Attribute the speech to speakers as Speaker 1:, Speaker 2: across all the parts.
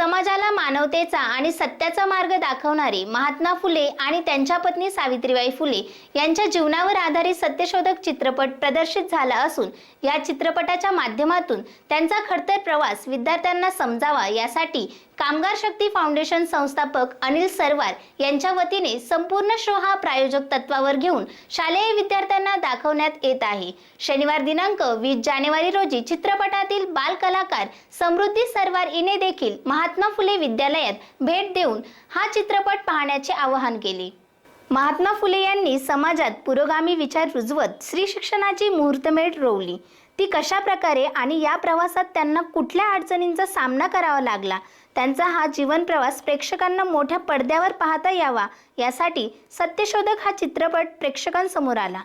Speaker 1: समाजाला मानवतेचा आणि सत्याचा मार्ग दाखवणारे महात्मा फुले आणि त्यांच्या पत्नी सावित्रीबाई फुले यांच्या जीवनावर आधारित सत्यशोधक चित्रपट प्रदर्शित झाला असून या चित्रपटाच्या माध्यमातून त्यांचा खडतर प्रवास विद्यार्थ्यांना समजावा यासाठी कामगार शक्ती फाउंडेशन संस्थापक अनिल सरवार यांच्या वतीने संपूर्ण शो हा प्रायोजक तत्वावर घेऊन शालेय विद्यार्थ्यांना दाखवण्यात येत आहे. शनिवार दिनांक वीस जानेवारी रोजी चित्रपटातील बाल कलाकार समृद्धी सरवार इने देखील महा महात्मा फुले विद्यालयात भेट देऊन हा चित्रपट पाहण्याचे आवाहन केले. महात्मा फुले यांनी समाजात पुरोगामी विचार रुजवत स्त्री शिक्षणाची मुहूर्तमेढ रोवली. ती कशा प्रकारे आणि या प्रवासात त्यांना कुठल्या अडचणींचा सामना करावा लागला? त्यांचा हा जीवन प्रवास प्रेक्षकांना मोठ्या पडद्यावर पाहता यावा यासाठी सत्यशोधक हा चित्रपट प्रेक्षकांसमोर आला.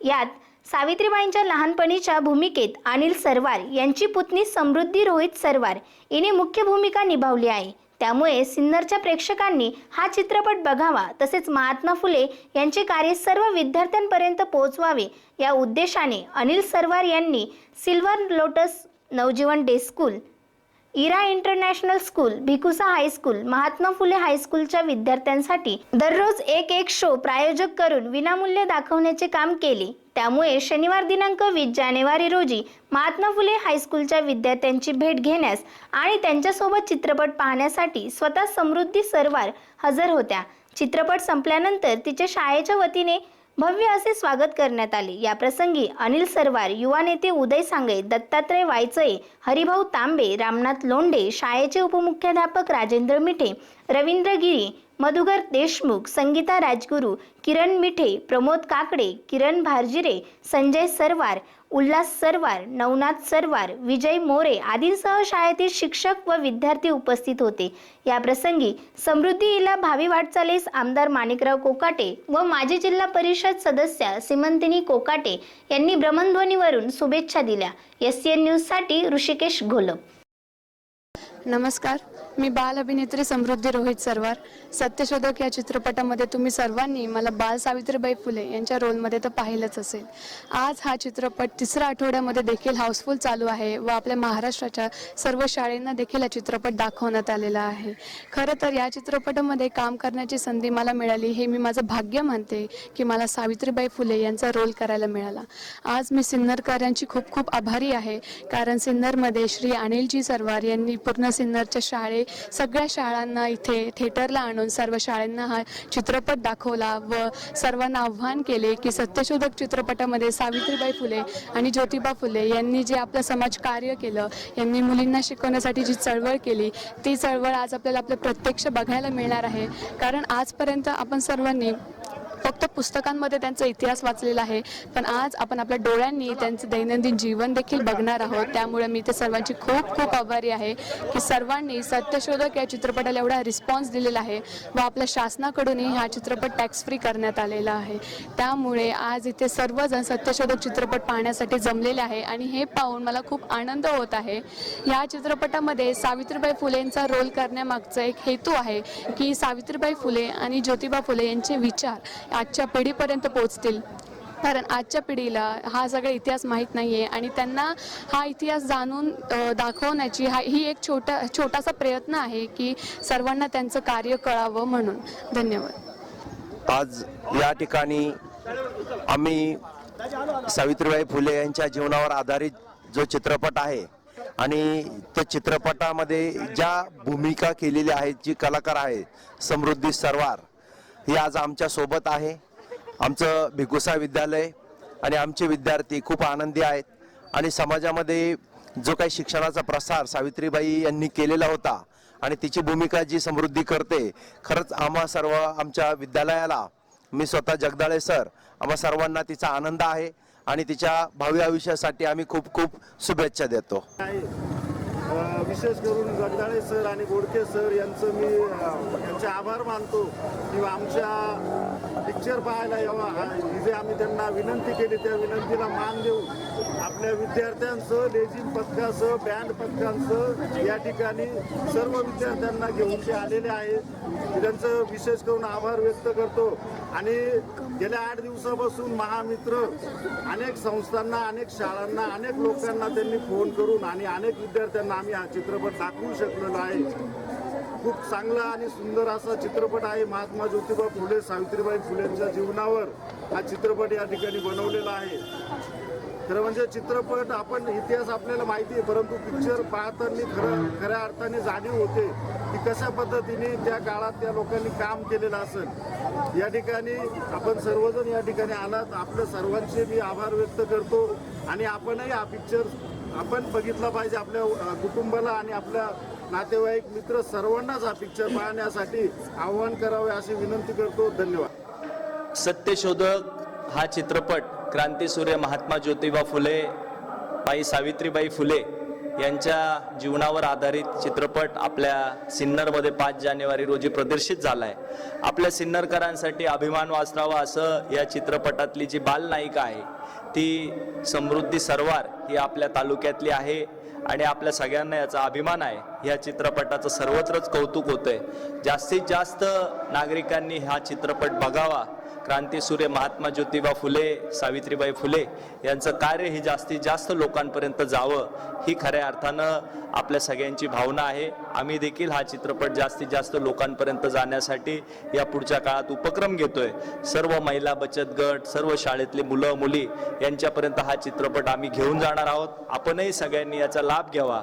Speaker 1: यात सावित्रीबाईंच्या लहानपणीच्या भूमिकेत अनिल सरवार यांची पुतणी समृद्धी रोहित सरवार हिने मुख्य भूमिका निभावली आहे. त्यामुळे सिन्नरच्या प्रेक्षकांनी हा चित्रपट बघावा तसेच महात्मा फुले यांचे कार्य सर्व विद्यार्थ्यांपर्यंत पोहोचवावे या उद्देशाने अनिल सरवार यांनी silver lotus Navjeevan day school Ira international school Bhikusa high school Mahatma Phule हायस्कूलच्या विद्यार्थ्यांसाठी दररोज एक एक शो प्रायोजक करून विनामूल्य दाखवण्याचे काम केले. त्यामुळे शनिवार दिनांक वीस जानेवारी रोजी महात्मा फुले हायस्कूलच्या विद्यार्थ्यांची भेट घेण्यास आणि त्यांच्यासोबत चित्रपट पाहण्यासाठी स्वतः समृद्धी सरवार हजर होत्या. चित्रपट संपल्यानंतर तिच्या शाळेच्या वतीने भव्य असे स्वागत करण्यात आले. या प्रसंगी अनिल सरवार युवा नेते उदय सांगे दत्तात्रय वायचये हरिभाऊ तांबे रामनाथ लोंढे शाळेचे उपमुख्याध्यापक राजेंद्र मिठे रवींद्र गिरी मधुकर देशमुख संगीता राजगुरू किरण मिठे प्रमोद काकडे किरण भारजिरे संजय सरवार उल्हास सरवार नवनाथ सरवार विजय मोरे आदींसह शाळेतील शिक्षक व विद्यार्थी उपस्थित होते. या प्रसंगी समृद्धी इला भावी वाटचालीस आमदार माणिकराव कोकाटे व माजी जिल्हा परिषद सदस्य सिमंतिनी कोकाटे यांनी भ्रमणध्वनीवरून शुभेच्छा दिल्या. एस सी एन न्यूजसाठी ऋषिकेश घोलप.
Speaker 2: नमस्कार. मी बाल अभिनेत्री समृद्धी रोहित सरवार. सत्यशोधक या चित्रपटामध्ये तुम्ही सर्वांनी मला बाल सावित्रीबाई फुले यांच्या रोलमध्ये तर पाहिलंच असेल. आज हा चित्रपट तिसऱ्या आठवड्यामध्ये देखील हाऊसफुल चालू आहे व आपल्या महाराष्ट्राच्या सर्व शाळेंना देखील हा चित्रपट दाखवण्यात आलेला आहे. खरं तर या चित्रपटामध्ये काम करण्याची संधी मला मिळाली हे मी माझं भाग्य मानते की मला सावित्रीबाई फुले यांचा रोल करायला मिळाला. आज मी सिन्नरकरांची खूप खूप आभारी आहे कारण सिन्नरमध्ये श्री अनिलजी सरवार यांनी पूर्ण सिन्नरच्या शाळे सगळ्या शाळांना इथे थिएटरला आणून सर्व शाळांना हा चित्रपट दाखवला व सर्वांना आव्हान केले की सत्यशोधक चित्रपटामध्ये सावित्रीबाई फुले आणि ज्योतिबा फुले यांनी जे आपलं समाज कार्य केलं यांनी मुलींना शिकवण्यासाठी जी चळवळ केली ती चळवळ आज आपल्याला आपलं प्रत्यक्ष बघायला मिळणार आहे. कारण आजपर्यंत आपण सर्वांनी फक्त पुस्तकांमध्ये त्यांचा इतिहास वाचलेला आहे. पण आज आपण आपल्या डोळ्यांनी त्यांचं दैनंदिन जीवन देखील बघणार आहोत. त्यामुळे मी ते सर्वांची खूप खूप आभारी आहे की सर्वांनी सत्यशोधक या चित्रपटाला एवढा रिस्पॉन्स दिलेला आहे व आपल्या शासनाकडूनही हा चित्रपट टॅक्स फ्री करण्यात आलेला आहे. त्यामुळे आज इथे सर्वजण सत्यशोधक चित्रपट पाहण्यासाठी जमलेले आहे आणि हे पाहून मला खूप आनंद होत आहे. या चित्रपटामध्ये सावित्रीबाई फुलेंचा रोल करण्यामागचा एक हेतू आहे की सावित्रीबाई फुले आणि ज्योतिबा फुले यांचे विचार आजच्या पिढीपर्यंत पोहोचतील कारण आजच्या पिढीला हा सगळा इतिहास माहीत नाही आहे आणि त्यांना हा इतिहास जाणून दाखवण्याची हा ही एक छोटा छोटासा प्रयत्न आहे की सर्वांना त्यांचं कार्य कळावं म्हणून. धन्यवाद.
Speaker 3: आज या ठिकाणी आम्ही सावित्रीबाई फुले यांच्या जीवनावर आधारित जो चित्रपट आहे आणि त्या चित्रपटामध्ये ज्या भूमिका केलेल्या आहेत जी कलाकार आहे समृद्धी सरवार ही आज आमच्यासोबत आहे. आमचं भिकुसा विद्यालय आणि आमचे विद्यार्थी खूप आनंदी आहेत. आणि समाजामध्ये जो काही शिक्षणाचा प्रसार सावित्रीबाई यांनी केलेला होता आणि तिची भूमिका जी समृद्धी करते खरंच आम्हा सर्व आमच्या विद्यालयाला मी स्वतः जगदाळे सर आम्हा सर्वांना तिचा आनंद आहे आणि तिच्या भावी आयुष्यासाठी आम्ही खूप खूप शुभेच्छा देतो.
Speaker 4: विशेष करून जगदाळे सर आणि गोडके सर यांचं मी यांचे आभार मानतो. की आमच्या पिक्चर पाहायला यावा ही जे आम्ही त्यांना विनंती केली. त्या विनंतीला मान देऊन आपल्या विद्यार्थ्यांसह लेझिम पथकासह बँड पथकांसह या ठिकाणी सर्व विद्यार्थ्यांना घेऊन ते आलेले आहेत. त्यांचं विशेष करून आभार व्यक्त करतो. आणि गेल्या आठ दिवसापासून महामित्र अनेक संस्थांना अनेक शाळांना अनेक लोकांना त्यांनी फोन करून आणि अनेक विद्यार्थ्यांना आम्ही हा चित्रपट दाखवू शकलेलो आहे खूप चांगला आणि सुंदर असा चित्रपट आहे महात्मा ज्योतिबा फुले सावित्रीबाई फुलेंच्या जीवनावर हा चित्रपट या ठिकाणी बनवलेला आहे. खरं म्हणजे चित्रपट आपण इतिहास आपल्याला माहिती आहे परंतु पिक्चर पाहताना खरं खऱ्या अर्थाने जाणीव होते की कशा पद्धतीने त्या काळात त्या लोकांनी काम केलेलं असेल. या ठिकाणी आपण सर्वजण या ठिकाणी आलात. आपल्या सर्वांचे मी आभार व्यक्त करतो आणि आपणही हा पिक्चर आपण बघितला पाहिजे आपल्या कुटुंबाला आणि आपल्या नातेवाईक मित्र सर्वांनाच हा पिक्चर पाहण्यासाठी आवाहन करावे अशी विनंती करतो. धन्यवाद.
Speaker 5: सत्यशोधक हा चित्रपट क्रांतीसूर्य महात्मा ज्योतिबा फुले बाई सावित्रीबाई फुले यांच्या जीवनावर आधारित चित्रपट आपल्या सिन्नरमध्ये पाच जानेवारी रोजी प्रदर्शित झाला आहे आपल्या सिन्नरकरांसाठी अभिमान वाचरावा असं या चित्रपटातली जी बालनायिका आहे ती समृद्धी सरवार ही आपल्या तालुक्यातली आहे आणि आपल्या सगळ्यांना याचा अभिमान आहे. या चित्रपटाचं सर्वत्रच कौतुक होतं आहे जास्तीत जास्त नागरिकांनी हा चित्रपट बघावा. क्रांतीसूर्य महात्मा ज्योतिबा फुले सावित्रीबाई फुले यांचं कार्य ही जास्तीत जास्त लोकांपर्यंत जावं ही खऱ्या अर्थानं आपल्या सगळ्यांची भावना आहे. आम्ही देखील हा चित्रपट जास्तीत जास्त लोकांपर्यंत जाण्यासाठी या पुढच्या काळात उपक्रम घेतोय. सर्व महिला बचत गट सर्व शाळेतले मुलं मुली यांच्यापर्यंत हा चित्रपट आम्ही घेऊन जाणार आहोत. आपणही सगळ्यांनी याचा लाभ घ्यावा.